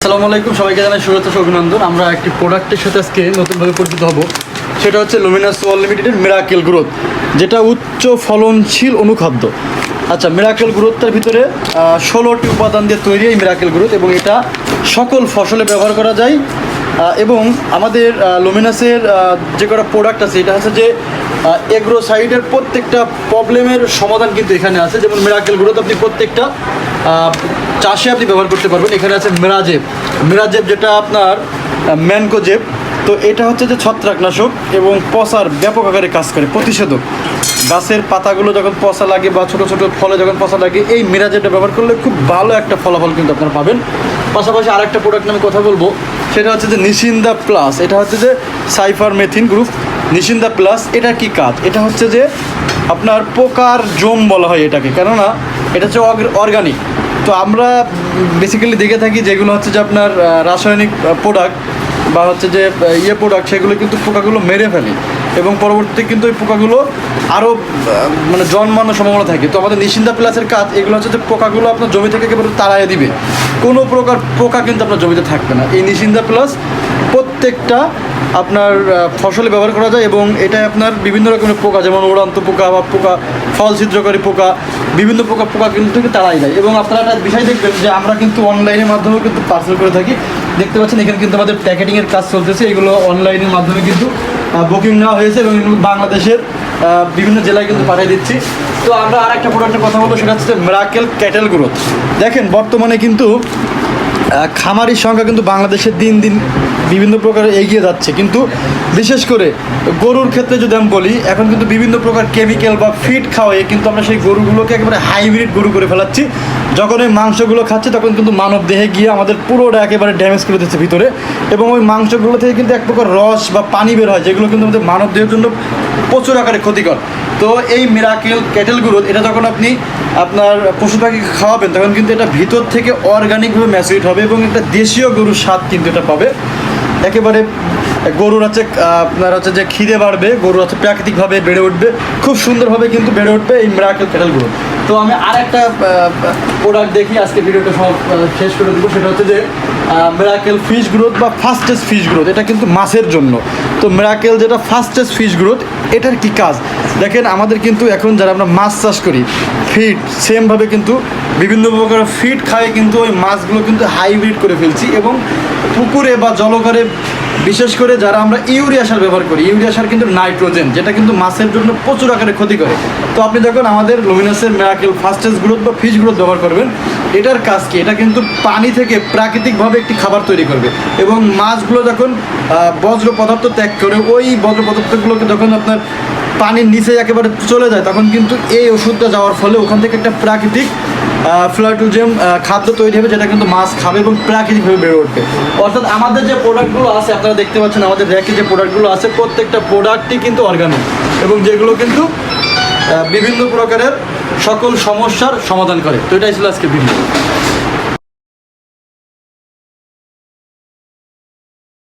আসসালামু আলাইকুম, সবাইকে জানাই ও অভিনন্দন। আমরা একটি প্রোডাক্টের সাথে আজকে নতুনভাবে পরিচিত হব। সেটা হচ্ছে লুমিনাস ওয়াল লিমিটেডের মিরাকেল গ্রোথ যেটা উচ্চ ফলনশীল অনুখাদ্য। আচ্ছা মিরাকেল গ্রোথটার ভিতরে ষোলোটি উপাদান দিয়ে তৈরি এই মিরাকেল গ্রোথ এবং এটা সকল ফসলে ব্যবহার করা যায়। এবং আমাদের লুমিনাসের যে কটা প্রোডাক্ট আছে, এটা হচ্ছে যে এগ্রো সাইডের প্রত্যেকটা প্রবলেমের সমাধান কিন্তু এখানে আছে। যেমন মিরাকেল গ্রোথ আপনি প্রত্যেকটা চাষে আপনি ব্যবহার করতে পারবেন। এখানে আছে মেরাজেব মেরাজেব যেটা আপনার ম্যানকোজেব তো এটা হচ্ছে যে ছত্রাকনাশক এবং পচার ব্যাপক আকারে কাজ করে, প্রতিষেধক। গাছের পাতাগুলো যখন পচা লাগে বা ছোটো ছোটো ফলে যখন পচা লাগে, এই মিরাজেবটা ব্যবহার করলে খুব ভালো একটা ফলাফল কিন্তু আপনারা পাবেন। পাশাপাশি আরেকটা প্রোডাক্ট আমি কথা বলব। সেটা হচ্ছে যে নিশিন্দা প্লাস, এটা হচ্ছে যে সাইফার মেথিন গ্রুপ নিশিন্দা প্লাস, এটা কি কাজ? এটা হচ্ছে যে আপনার পোকার জম বলা হয় এটাকে, কেননা এটা হচ্ছে অর্গানিক তো আমরা বেসিক্যালি দেখে থাকি যেগুলো হচ্ছে যে আপনার রাসায়নিক প্রোডাক্ট বা হচ্ছে যে ইয়ে প্রোডাক্ট সেগুলো কিন্তু পোকাগুলো মেরে ফেলে। এবং পরবর্তীতে কিন্তু ওই পোকাগুলো আরও মানে জন্মানোর সম্ভাবনা থাকে। তো আমাদের নিশিন্দা প্লাসের কাজ, এগুলো হচ্ছে যে পোকাগুলো আপনার জমি থেকে একেবারে তাড়াইয়ে দিবে। কোনো প্রকার পোকা কিন্তু আপনার জমিতে থাকবে না। এই নিশিন্দা প্লাস প্রত্যেকটা আপনার ফসলে ব্যবহার করা যায় এবং এটা আপনার বিভিন্ন রকমের পোকা, যেমন ওড়ান্ত পোকা বা পোকা, ফল ছিদ্রকারী পোকা, বিভিন্ন পোকা পোকা কিন্তু তাড়াই যায় এবং আপনারা একটা বিষয় দেখবেন যে আমরা কিন্তু অনলাইনের মাধ্যমেও কিন্তু পার্সেল করে থাকি। দেখতে পাচ্ছেন, এখানে কিন্তু আমাদের প্যাকেটিংয়ের কাজ চলতেছে। এগুলো অনলাইনের মাধ্যমে কিন্তু বুকিং নেওয়া হয়েছে এবং বাংলাদেশের বিভিন্ন জেলায় কিন্তু পাঠিয়ে দিচ্ছি। তো আমরা আর একটা প্রোডাক্টের কথা বলব, সেটা হচ্ছে মেরাকেল ক্যাটেল গ্রোথ দেখেন, বর্তমানে কিন্তু খামারির সংখ্যা কিন্তু বাংলাদেশে দিন দিন বিভিন্ন প্রকারে এগিয়ে যাচ্ছে। কিন্তু বিশেষ করে গরুর ক্ষেত্রে যদি আমি বলি, এখন কিন্তু বিভিন্ন প্রকার কেমিক্যাল বা ফিড খাওয়াই কিন্তু আমরা সেই গরুগুলোকে একেবারে হাইব্রিড গরু করে ফেলাচ্ছি। যখন ওই মাংসগুলো খাচ্ছে, তখন কিন্তু মানব দেহে গিয়ে আমাদের পুরোটা একেবারে ড্যামেজ করে দিচ্ছে ভিতরে। এবং ওই মাংসগুলো থেকে কিন্তু এক প্রকার রস বা পানি বের হয়, যেগুলো কিন্তু আমাদের মানব দেহের জন্য প্রচুর আকারে ক্ষতিকর। তো এই মিরাকেল ক্যাটেল গ্রোথ এটা যখন আপনি আপনার পশু পাখি খাওয়াবেন, তখন কিন্তু এটা ভিতর থেকে অর্গানিকভাবে ম্যাচুরিট হবে। এবং একটা দেশীয় গরুর স্বাদ কিন্তু এটা পাবে। একেবারে গরুর আহ, আপনার হচ্ছে যে খিদে বাড়বে গরু হচ্ছে প্রাকৃতিকভাবে বেড়ে উঠবে খুব সুন্দরভাবে কিন্তু বেড়ে উঠবে এই মিরাকেল ক্যাটেল গ্রোথ তো আমি আর একটা প্রোডাক্ট দেখি আজকে ভিডিওটা সব শেষ করে দেবো সেটা হচ্ছে যে মিরাকেল ফিশ গ্রোথ বা ফাস্টেস্ট ফিশ গ্রোথ এটা কিন্তু মাছের জন্য। তো মিরাকেল যেটা ফাস্টেস্ট ফিশ গ্রোথ এটার কি কাজ? দেখেন আমাদের কিন্তু এখন যারা আমরা মাছ চাষ করি ফিড সেমভাবে কিন্তু বিভিন্ন প্রকার ফিড খায় কিন্তু ওই মাছগুলো কিন্তু হাইব্রিড করে ফেলছি এবং পুকুরে বা জলঘরে, বিশেষ করে যারা আমরা ইউরিয়া সার ব্যবহার করি, ইউরিয়া সার কিন্তু নাইট্রোজেন, যেটা কিন্তু মাছের জন্য প্রচুর আকারে ক্ষতি করে। তো আপনি যখন আমাদের লুমিনাসের মেরাকেল ফাস্টেস্ট গ্রোথ বা ফিশ গ্রোথ ব্যবহার করবেন। এটার কাজ কি? এটা কিন্তু পানি থেকে প্রাকৃতিকভাবে একটি খাবার তৈরি করবে এবং মাছগুলো যখন বজ্র পদার্থ ত্যাগ করে, ওই বজ্র পদার্থগুলোকে যখন আপনার পানির নিচে একেবারে চলে যায়, তখন কিন্তু এই ওষুধটা যাওয়ার ফলে ওখান থেকে একটা প্রাকৃতিক ফ্লাটুজেম খাদ্য তৈরি হবে যেটা কিন্তু মাছ খাবে এবং প্রাকৃতিকভাবে বেড়ে উঠবে। অর্থাৎ আমাদের যে প্রোডাক্টগুলো আছে, আপনারা দেখতে পাচ্ছেন আমাদের র্যাকে যে প্রোডাক্টগুলো আছে, প্রত্যেকটা প্রোডাক্টই কিন্তু অর্গানিক এবং যেগুলো কিন্তু বিভিন্ন প্রকারের সকল সমস্যার সমাধান করে। তো এটাই ছিল আজকে ভিডিও